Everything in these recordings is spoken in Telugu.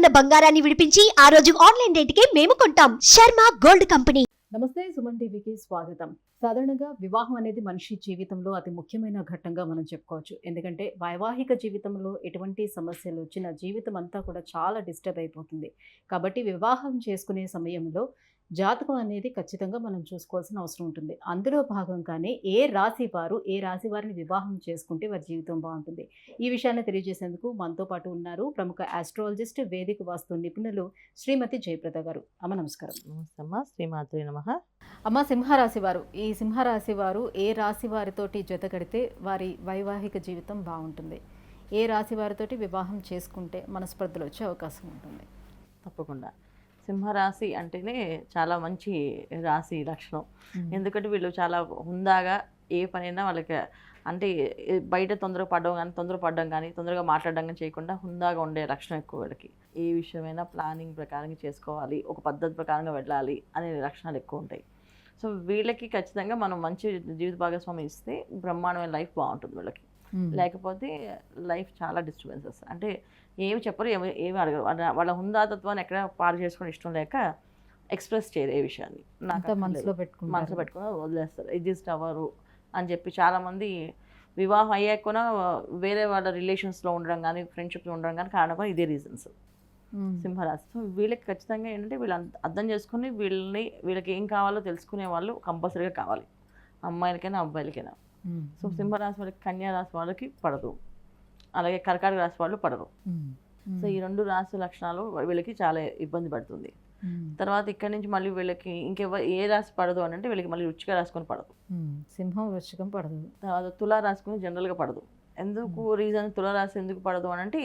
ఉన్న బంగారాన్ని విడిపించి ఆ రోజు ఆన్లైన్ రేటుకే మేము కొంటాం. Sharma gold company. నమస్తే సుమన్ టీవీకి స్వాగతం. సాధారణంగా వివాహం అనేది మనిషి జీవితంలో అతి ముఖ్యమైన ఘట్టంగా మనం చెప్పుకోవచ్చు. ఎందుకంటే వైవాహిక జీవితంలో ఎటువంటి సమస్యలు వచ్చినా జీవితం అంతా కూడా చాలా డిస్టర్బ్ అయిపోతుంది. కాబట్టి వివాహం చేసుకునే సమయంలో జాతకం అనేది ఖచ్చితంగా మనం చూసుకోవాల్సిన అవసరం ఉంటుంది. అందులో భాగంగానే ఏ రాశి వారు ఏ రాశి వారిని వివాహం చేసుకుంటే వారి జీవితం బాగుంటుంది. ఈ విషయాన్ని తెలియజేసేందుకు మనతో పాటు ఉన్నారు ప్రముఖ ఆస్ట్రాలజిస్ట్ వేదిక వాస్తు నిపుణులు శ్రీమతి జయప్రద గారు. అమ్మ నమస్కారం. నమస్తమ్మ. శ్రీమాత్రి నమ. అమ్మ సింహరాశి వారు ఈ సింహరాశి వారు ఏ రాశి వారితోటి జత కడితే వారి వైవాహిక జీవితం బాగుంటుంది. ఏ రాశి వారితోటి వివాహం చేసుకుంటే మనస్పర్ధలు వచ్చే అవకాశం ఉంటుంది. తప్పకుండా. సింహరాశి అంటేనే చాలా మంచి రాశి లక్షణం. ఎందుకంటే వీళ్ళు చాలా హుందాగా ఏ పనైనా వాళ్ళకి అంటే బయట తొందరగా పడడం కానీ తొందర పడడం కానీ తొందరగా మాట్లాడడం కానీ చేయకుండా హుందాగా ఉండే లక్షణం ఎక్కువ వీళ్ళకి. ఏ విషయమైనా ప్లానింగ్ ప్రకారంగా చేసుకోవాలి ఒక పద్ధతి ప్రకారంగా వెళ్ళాలి అనే లక్షణాలు ఎక్కువ ఉంటాయి. సో వీళ్ళకి ఖచ్చితంగా మనం మంచి జీవిత భాగస్వామి ఇస్తే బ్రహ్మాండమైన లైఫ్ బాగుంటుంది వీళ్ళకి. లేకపోతే లైఫ్ చాలా డిస్టర్బెన్సెస్. అంటే ఏమి చెప్పరు ఏమి ఏమి అడగరు. వాళ్ళ- హుందాతత్వాన్ని ఎక్కడ పాడు చేసుకొని ఇష్టం లేక ఎక్స్ప్రెస్ చేయరు ఏ విషయాన్ని. నాకు. మనసులో పెట్టుకుంటారు. మనసులో పెట్టుకుని వదిలేస్తారు. ఇది ఇస్ట్ అవ్వరు అని చెప్పి చాలామంది వివాహం అయ్యాక కూడా వేరే వాళ్ళ రిలేషన్స్లో ఉండడం కానీ ఫ్రెండ్షిప్లో ఉండడం కానీ కారణం కూడా ఇదే రీజన్స్. మ్మ్. సింహరాశి. సో వీళ్ళకి ఖచ్చితంగా ఏంటంటే వీళ్ళు అర్థం చేసుకుని వీళ్ళని వీళ్ళకి ఏం కావాలో తెలుసుకునే వాళ్ళు కంపల్సరీగా కావాలి. అమ్మాయిలకైనా అబ్బాయిలకైనా. సో సింహరాశి వాళ్ళకి కన్యా రాశి వాళ్ళకి పడదు అలాగే కర్కాటక రాశి వాళ్ళు పడరు. సో ఈ రెండు రాశి లక్షణాలు వీళ్ళకి చాలా ఇబ్బంది పడుతుంది. తర్వాత ఇక్కడి నుంచి మళ్ళీ వీళ్ళకి ఇంకెవ ఏ రాశి పడదు అని అంటే వీళ్ళకి మళ్ళీ రుచిగా రాసుకొని పడదు. సింహం వృశ్చికం పడదు తర్వాత తులా రాసుకుని జనరల్గా పడదు ఎందుకు రీజన్ తులా రాశి ఎందుకు పడదు అని అంటే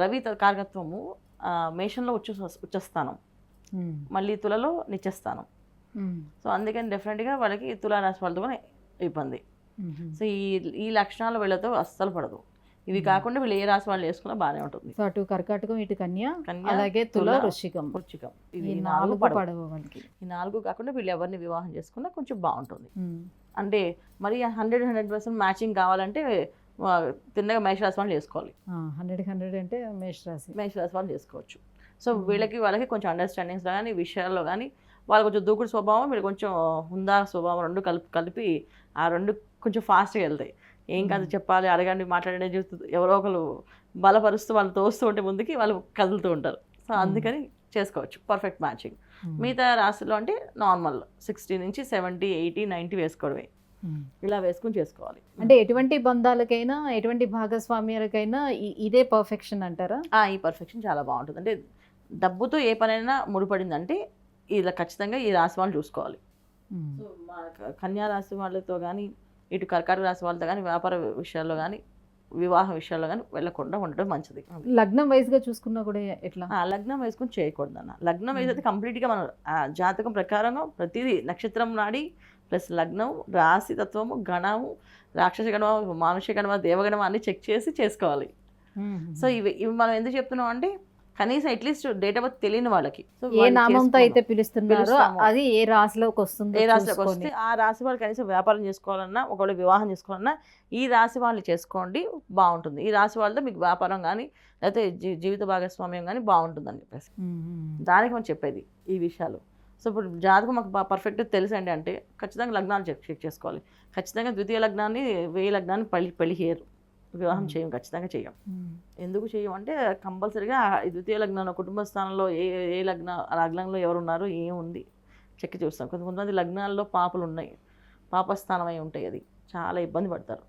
రవి కారకత్వము మేషంలో ఉచ్చ ఉచ్చస్థానం. మళ్ళీ తులలో నిత్యస్థానం. సో అందుకని డెఫినెట్గా వాళ్ళకి తులా రాశి వాళ్ళతో ఇబ్బంది. సో ఈ ఈ లక్షణాలు వీళ్ళతో అస్సలు పడదు. ఇవి. కాకుండా వీళ్ళు ఏ రాశి వాళ్ళు వేసుకున్నా బాగానే ఉంటుంది. సో అటు కర్కాటకం ఇటు కన్య అలాగే తుల వృశ్చికం. వృచ్చికం ఇవి నాలుగు పడవు. ఈ నాలుగు కాకుండా వీళ్ళు ఎవరిని వివాహం చేసుకున్నా కొంచెం బాగుంటుంది. అంటే మరి హండ్రెడ్ హండ్రెడ్ పర్సెంట్ మ్యాచింగ్ కావాలంటే తిన్నగా మేషరాశి వాళ్ళు చేసుకోవాలి హండ్రెడ్ హండ్రెడ్ అంటే మేష రాశి మేషరాశి వాళ్ళు చేసుకోవచ్చు సో. వీళ్ళకి వాళ్ళకి కొంచెం అండర్స్టాండింగ్స్ కానీ విషయాల్లో కానీ వాళ్ళు కొంచెం దూకుడు స్వభావం వీళ్ళు కొంచెం హుందా స్వభావం రెండు కలిపి కలిపి ఆ రెండు కొంచెం ఫాస్ట్గా వెళ్తాయి. ఏం కాదు. చెప్పాలి? అడగండి మాట్లాడండి చూస్తూ ఎవరో ఒకరు బలపరుస్తూ వాళ్ళు తోస్తూ ఉంటే ముందుకి వాళ్ళు కదులుతూ ఉంటారు. సో. అందుకని చేసుకోవచ్చు. Perfect matching. మిగతా రాశిలో అంటే నార్మల్. సిక్స్టీ నుంచి సెవెంటీ ఎయిటీ నైంటీ వేసుకోవడమే. ఇలా వేసుకుని చేసుకోవాలి. అంటే ఎటువంటి బంధాలకైనా ఎటువంటి భాగస్వామ్యాలకైనా ఇదే పర్ఫెక్షన్ అంటారా? ఆ, ఈ పర్ఫెక్షన్ చాలా బాగుంటుంది. అంటే డబ్బుతో ఏ పనైనా ముడిపడిందంటే ఇలా ఖచ్చితంగా ఈ రాశి వాళ్ళు చూసుకోవాలి. సో మా కన్యా రాశి వాళ్ళతో కానీ ఇటు కర్కాటక రాశి వాళ్ళతో కానీ వ్యాపార విషయాల్లో కానీ వివాహ విషయాల్లో కానీ వెళ్ళకుండా ఉండడం మంచిది. లగ్నం వయసుగా చూసుకున్నా కూడా ఎట్లా? ఆ, లగ్నం వేసుకొని చేయకూడదు అన్న లగ్నం వేసేది కంప్లీట్గా మనం ఆ, జాతకం ప్రకారంగా ప్రతిదీ నక్షత్రం నాడి ప్లస్ లగ్నం రాశి తత్వము గణము రాక్షస గణమ మానుష గణమ దేవగణమ అన్ని చెక్ చేసి చేసుకోవాలి. సో ఇవి ఇవి మనం ఎందుకు చెప్తున్నాం అంటే కనీసం అట్లీస్ట్ డేట్ ఆఫ్ బర్త్ తెలియని వాళ్ళకి సో ఏ నామంతో. అయితే పిలుస్తున్నారో. అది ఏ రాశిలోకి వస్తుందో ఏ రాశిలోకి. వస్తే ఆ రాశి వాళ్ళు కనీసం వ్యాపారం చేసుకోవాలన్నా ఒకవేళ వివాహం చేసుకోవాలన్నా ఈ రాశి వాళ్ళు చేసుకోండి బాగుంటుంది ఈ రాశి వాళ్ళతో మీకు వ్యాపారం కానీ లేకపోతే జీ- జీవిత భాగస్వామ్యం కానీ బాగుంటుందని చెప్పేసి. దానికి మనం చెప్పేది ఈ విషయాలు సో ఇప్పుడు జాతకం మాకు బాగా పర్ఫెక్ట్ తెలుసండి అంటే ఖచ్చితంగా లగ్నాలు చెక్ చెక్ చేసుకోవాలి ఖచ్చితంగా ద్వితీయ లగ్నాన్ని వేయి లగ్నాన్ని పెళ్ళి పెళ్ళి చేయరు వివాహం. చేయం ఖచ్చితంగా చేయం. ఎందుకు చేయం అంటే కంపల్సరీగా ద్వితీయ లగ్నంలో కుటుంబ స్థానంలో ఏ ఏ లగ్న లగ్నంలో ఎవరు ఉన్నారు ఏముంది? చెక్ చూస్తాం. కొంత కొంతమంది లగ్నాల్లో పాపలు ఉన్నాయి. పాపస్థానం అయి ఉంటాయి అది. చాలా ఇబ్బంది పడతారు.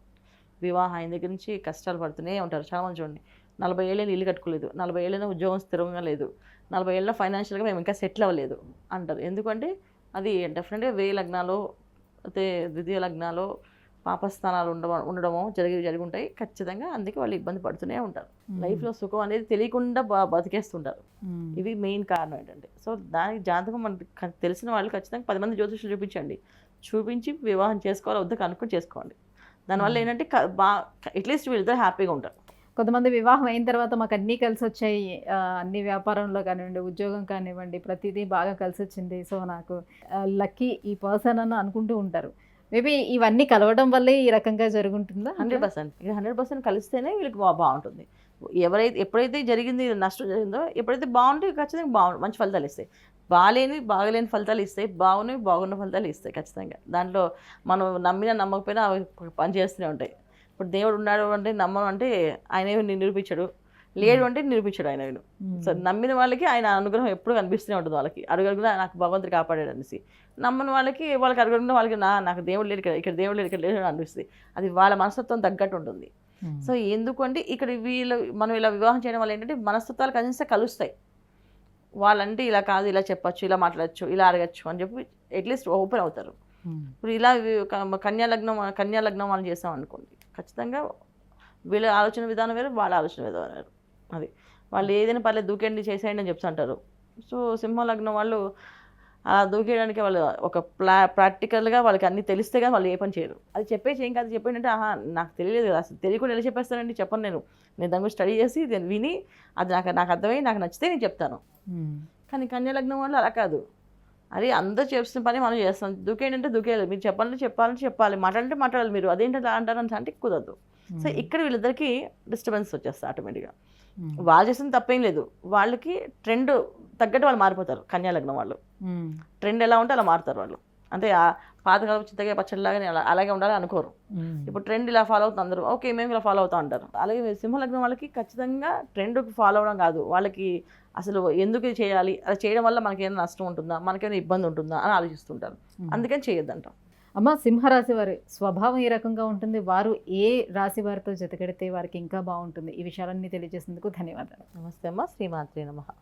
వివాహం అయిన దగ్గర నుంచి కష్టాలు పడుతూనే ఉంటారు. చాలామంది చూడండి నలభై ఏళ్ళని ఇల్లు కట్టుకోలేదు. నలభై ఏళ్ళైనా ఉద్యోగం స్థిరంగా లేదు. నలభై ఏళ్ళ ఫైనాన్షియల్గా మేము ఇంకా సెటిల్ అవ్వలేదు అంటారు. ఎందుకంటే అది డెఫినెట్గా వేయి లగ్నాలు అయితే ద్వితీయ లగ్నాలు పాపస్థానాలు ఉండ ఉండడమో జరిగి జరిగి ఉంటాయి ఖచ్చితంగా అందుకే వాళ్ళు ఇబ్బంది పడుతూనే ఉంటారు. లైఫ్లో సుఖం అనేది తెలియకుండా బ- బతికేస్తుంటారు. ఇవి మెయిన్ కారణం ఏంటంటే సో దానికి జాతకం మనకి తెలిసిన వాళ్ళు ఖచ్చితంగా పది మంది జ్యోతిషులు చూపించండి. చూపించి వివాహం చేసుకోవాలి వద్ద కనుక్కొని చేసుకోండి. దానివల్ల. ఏంటంటే బా అట్లీస్ట్ వీళ్ళిద్దరు హ్యాపీగా ఉంటారు. కొంతమంది వివాహం అయిన తర్వాత మాకు అన్నీ కలిసి వచ్చాయి. అన్ని వ్యాపారంలో కానివ్వండి ఉద్యోగం కానివ్వండి ప్రతిదీ బాగా కలిసి వచ్చింది. సో నాకు లక్కీ ఈ పర్సన్ అని అనుకుంటూ ఉంటారు. మేబీ ఇవన్నీ కలవడం వల్లే ఈ రకంగా జరుగుంటుందా? Hundred percent. ఇక హండ్రెడ్ పర్సెంట్ కలిస్తేనే వీళ్ళకి బా బాగుంటుంది. ఎవరైతే ఎప్పుడైతే జరిగింది నష్టం జరిగిందో ఎప్పుడైతే బాగుంటే ఖచ్చితంగా బాగు మంచి ఫలితాలు ఇస్తాయి. బాగాలేని బాగలేని ఫలితాలు ఇస్తాయి బాగున్నవి బాగున్న ఫలితాలు ఇస్తాయి ఖచ్చితంగా. దాంట్లో మనం నమ్మినా నమ్మకపోయినా అవి పనిచేస్తూనే ఉంటాయి. ఇప్పుడు దేవుడు ఉన్నాడు అంటే నమ్మడం అంటే ఆయన నిరూపించాడు. లేడు అంటే నిరూపించాడు ఆయన వీడు. సో నమ్మిన వాళ్ళకి ఆయన అనుగ్రహం ఎప్పుడు కనిపిస్తూనే ఉంటుంది వాళ్ళకి. అడుగడుగునా నాకు భగవంతుడు కాపాడాడు అనేసి. నమ్మని వాళ్ళకి వాళ్ళకి అడుగడుగునా వాళ్ళకి నా నాకు దేవుడు లేడు ఇక్కడ ఇక్కడ దేవుడు లేడు ఇక్కడ లేడు అని అనిపిస్తుంది. అది వాళ్ళ మనస్తత్వం తగ్గట్టు ఉంటుంది. సో ఎందుకంటే ఇక్కడ వీళ్ళు మనం ఇలా వివాహం చేయడం వల్ల ఏంటంటే మనస్తత్వాలు కనీసం కలుస్తాయి. వాళ్ళంటే ఇలా కాదు ఇలా చెప్పొచ్చు ఇలా మాట్లాడచ్చు ఇలా అడగచ్చు అని చెప్పి అట్లీస్ట్ ఓపెన్ అవుతారు. ఇప్పుడు ఇలా వి- క- కన్యా లగ్నం కన్యా లగ్నం మనం చేసాం అనుకోండి ఖచ్చితంగా వీళ్ళ ఆలోచన విధానం వేరు వాళ్ళ ఆలోచన విధానం వేరు. అది. వాళ్ళు ఏదైనా పర్లేదు దూకేయండి చేసేయండి అని చెప్తుంటారు సో సింహ లగ్నం వాళ్ళు అలా దూకేయడానికి వాళ్ళు ఒక ప్లా ప్రాక్టికల్గా వాళ్ళకి అన్ని తెలిస్తే కానీ వాళ్ళు ఏ పని చేయరు. అది చెప్పేసి ఏం కాదు చెప్పండి అంటే ఆహా నాకు తెలియలేదు కదా అసలు తెలియకుండా ఎలా చెప్పేస్తానండి చెప్పను నేను. నేను దాని గురించి స్టడీ చేసి విని అది నాకు నాకు అర్థమై నాకు నచ్చితే నేను చెప్తాను. కానీ కన్యా లగ్నం వాళ్ళు అలా కాదు. అది అందరూ చేస్తున్న పని మనం చేస్తాం. దూకేయండి అంటే దూకేయాలి. మీరు చెప్పాలంటే చెప్పాలంటే చెప్పాలి. మాట్లాడంటే మాట్లాడాలి మీరు. అదేంటి అలా అంటారు అని అంటే కుదరదు. సో ఇక్కడ వీళ్ళిద్దరికి డిస్టర్బెన్స్ వచ్చేస్తుంది ఆటోమేటిక్గా. వాళ్ళు చేసిన తప్పేం లేదు. వాళ్ళకి ట్రెండ్ తగ్గట్టు వాళ్ళు మారిపోతారు కన్యా లగ్నం వాళ్ళు. ట్రెండ్ ఎలా ఉంటే అలా మారుతారు వాళ్ళు. అంటే ఆ పాతకాలం చింతగా పచ్చడిలాగానే అలా అలాగే ఉండాలి అనుకోరు. ఇప్పుడు ట్రెండ్ ఇలా ఫాలో అవుతుంది అందరూ ఓకే మేము ఇలా ఫాలో అవుతా అంటారు. అలాగే సింహలగ్నం వాళ్ళకి ఖచ్చితంగా ట్రెండ్ ఫాలో అవడం కాదు. వాళ్ళకి అసలు ఎందుకు చేయాలి? అలా చేయడం వల్ల మనకి ఏమైనా నష్టం ఉంటుందా? మనకేమైనా ఇబ్బంది ఉంటుందా? అని ఆలోచిస్తుంటారు. అందుకని చేయొద్దంటాం అమ్మ సింహరాశి వారి స్వభావం ఏ రకంగా ఉంటుంది? వారు ఏ రాశి వారితో జతగడితే వారికి ఇంకా బాగుంటుంది? ఈ విషయాలన్నీ తెలియజేసినందుకు ధన్యవాదాలు. నమస్తే అమ్మ శ్రీమాత్రి నమ.